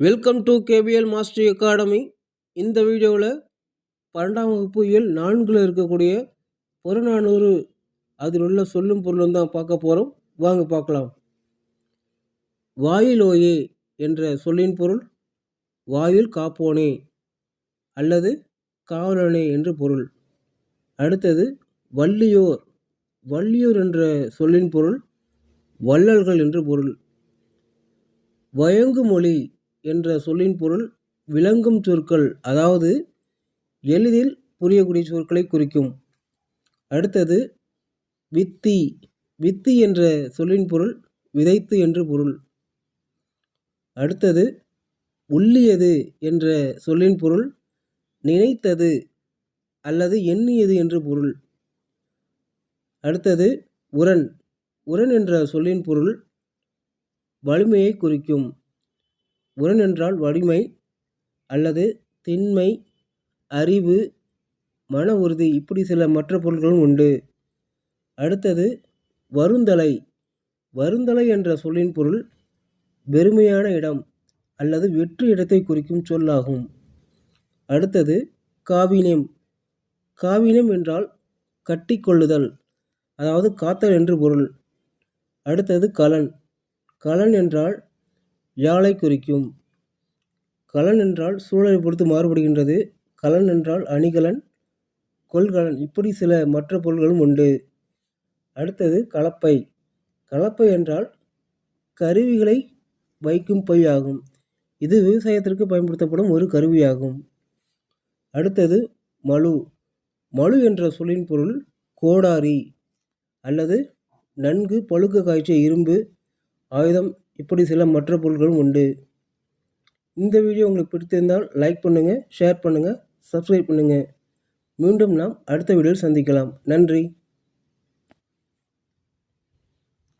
Welcome to KPL master academy இந்த வீடியோவில் பன்னெண்டாம் வகுப்பு இயல் நான்கில் இருக்கக்கூடிய புறநானூறு அதில் உள்ள சொல்லும் பொருளும் தான் பார்க்க போகிறோம் வாங்க பார்க்கலாம். வாயிலோயே என்ற சொல்லின் பொருள் வாயில் காப்போனே அல்லது காவலனே என்று பொருள். அடுத்தது வள்ளியோர் வள்ளியூர் என்ற சொல்லின் பொருள் வள்ளல்கள் என்று பொருள். வயங்குமொழி என்ற சொல்லின் பொருள் விளங்கும் சொற்கள் அதாவது எளிதில் புரியக்கூடிய சொற்களை குறிக்கும். அடுத்தது வித்தி. வித்தி என்ற சொல்லின் பொருள் விதைத்து என்று பொருள். அடுத்தது உள்ளியது என்ற சொல்லின் பொருள் நினைத்தது அல்லது எண்ணியது என்று பொருள். அடுத்தது உரன். உரன் என்ற சொல்லின் பொருள் வலிமையை குறிக்கும். புறன் என்றால் வலிமை அல்லது திண்மை அறிவு மன உறுதி இப்படி சில மற்ற பொருள்களும் உண்டு. அடுத்தது வருந்தலை. வருந்தலை என்ற சொல்லின் பொருள் வெறுமையான இடம் அல்லது வெற்று இடத்தை குறிக்கும் சொல்லாகும். அடுத்தது காவினியம் காவினியம் என்றால் கட்டிக்கொள்ளுதல் அதாவது காத்தல் என்று பொருள். அடுத்தது கலன். கலன் என்றால் யாழை குறிக்கும். கலன் என்றால் சூழலை பொறுத்து மாறுபடுகின்றது. கலன் என்றால் அணிகலன் கொள்கலன். இப்படி சில மற்ற பொருள்களும் உண்டு. அடுத்தது கலப்பை. கலப்பை என்றால் கருவிகளை வைக்கும் பை ஆகும் இது விவசாயத்திற்கு பயன்படுத்தப்படும் ஒரு கருவியாகும். அடுத்தது மலு மலு என்ற சொல்லின் பொருள் கோடாரி அல்லது நன்கு பழுக்க காய்ச்சிய இரும்பு ஆயுதம் இப்படி சில மற்ற பொருட்களும் உண்டு. இந்த வீடியோ உங்களுக்கு பிடித்திருந்தால் லைக் பண்ணுங்கள் ஷேர் பண்ணுங்கள் சப்ஸ்கிரைப் பண்ணுங்கள் மீண்டும் நாம் அடுத்த வீடியோவில் சந்திக்கலாம். நன்றி.